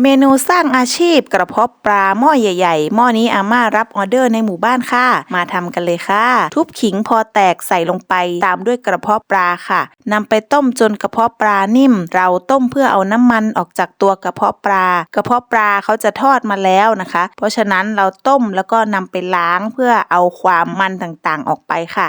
เมนูสร้างอาชีพกระเพาะปลาหม้อใหญ่ๆ หม้อนี้อาม่ารับออเดอร์ในหมู่บ้านค่ะ มาทำกันเลยค่ะ ทุบขิงพอแตกใส่ลงไปตามด้วยกระเพาะปลาค่ะนำไปต้มจนกระเพาะปลานิ่ม เราต้มเพื่อเอาน้ำมันออกจากตัวกระเพาะปลา กระเพาะปลาเขาจะทอดมาแล้วนะคะ เพราะฉะนั้นเราต้มแล้วก็นำไปล้างเพื่อเอาความมันต่างๆออกไปค่ะ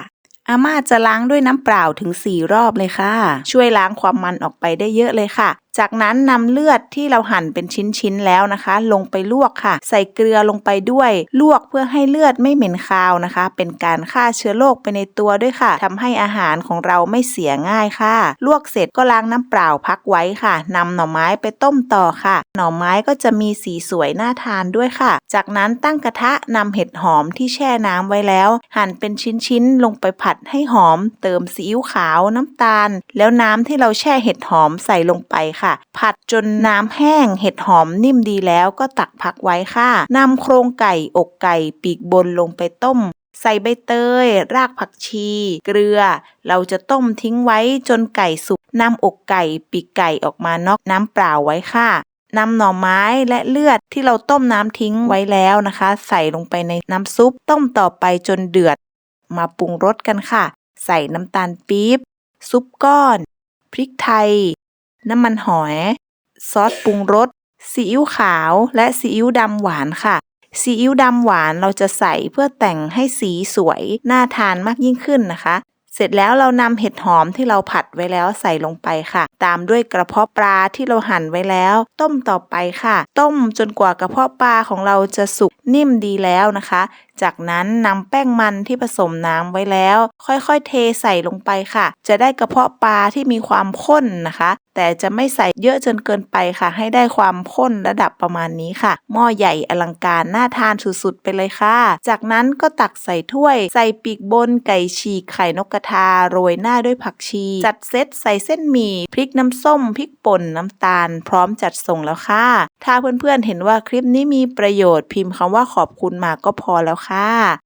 อาม่าจะล้างด้วยน้ำเปล่าถึง 4 รอบเลยค่ะ ช่วยล้างความมันออกไปได้เยอะเลยค่ะ จากนั้นนำเลือดที่เราหั่นเป็นชิ้นๆแล้วนะคะ ลงไปลวกค่ะ ใส่เกลือลงไปด้วย ลวกเพื่อให้เลือดไม่เหม็นคาวนะคะ เป็นการฆ่าเชื้อโรคไปในตัวด้วยค่ะทำให้อาหารของเราไม่เสียง่ายค่ะ ลวกเสร็จก็ล้างน้ำเปล่าพักไว้ค่ะนำหน่อไม้ไปต้มต่อค่ะ หน่อไม้ก็จะมีสีสวยน่าทานด้วยค่ะ จากนั้นตั้งกระทะนำเห็ดหอมที่แช่น้ำไว้แล้ว หั่นเป็นชิ้นๆลงไปผัดให้หอม เติมซีอิ๊วขาวน้ำตาล แล้วน้ำที่เราแช่เห็ดหอมใส่ลงไปค่ะค่ะ ผัดจนน้ำแห้งเห็ดหอมนิ่มดีแล้วก็ตักพักไว้ค่ะนำโครงไก่อกไก่ปีกบนลงไปต้มใส่ใบเตย รากผักชี เกลือ เราจะต้มทิ้งไว้จนไก่สุกนำอกไก่ปีกไก่ออกมานอกน้ำเปล่าไว้ค่ะนำหน่อไม้และเลือดที่เราต้มน้ำทิ้งไว้แล้วนะคะ ใส่ลงไปในน้ำซุป ต้มต่อไปจนเดือด มาปรุงรสกันค่ะ ใส่น้ำตาลปี๊บ ซุปก้อน พริกไทย น้ำมันหอย ซอสปรุงรส ซีอิ๊วขาว และซีอิ๊วดำหวานค่ะ ซีอิ๊วดำหวานเราจะใส่เพื่อแต่งให้สีสวยน่าทานมากยิ่งขึ้นนะคะ เสร็จแล้วเรานำเห็ดหอมที่เราผัดไว้แล้วใส่ลงไปค่ะ ตามด้วยกระเพาะปลาที่เราหั่นไว้แล้ว ต้มต่อไปค่ะ ต้มจนกว่ากระเพาะปลาของเราจะสุกนิ่มดีแล้วนะคะจากนั้นนำแป้งมันที่ผสมน้ำไว้แล้ว ค่อยๆ เทใส่ลงไปค่ะ จะได้กระเพาะปลาที่มีความข้นนะคะ แต่จะไม่ใส่เยอะจนเกินไปค่ะ ให้ได้ความข้นระดับประมาณนี้ค่ะ หม้อใหญ่อลังการน่าทานสุดๆไปเลยค่ะ จากนั้นก็ตักใส่ถ้วย ใส่ปีกบนไก่ฉีกไข่นกกระทาโรยหน้าด้วยผักชี จัดเซตใส่เส้นหมี่พริกน้ำส้มพริกป่นน้ำตาล พร้อมจัดส่งแล้วค่ะ ถ้าเพื่อนๆเห็นว่าคลิปนี้มีประโยชน์พิมพ์คำว่าขอบคุณมาก็พอแล้วค่ะ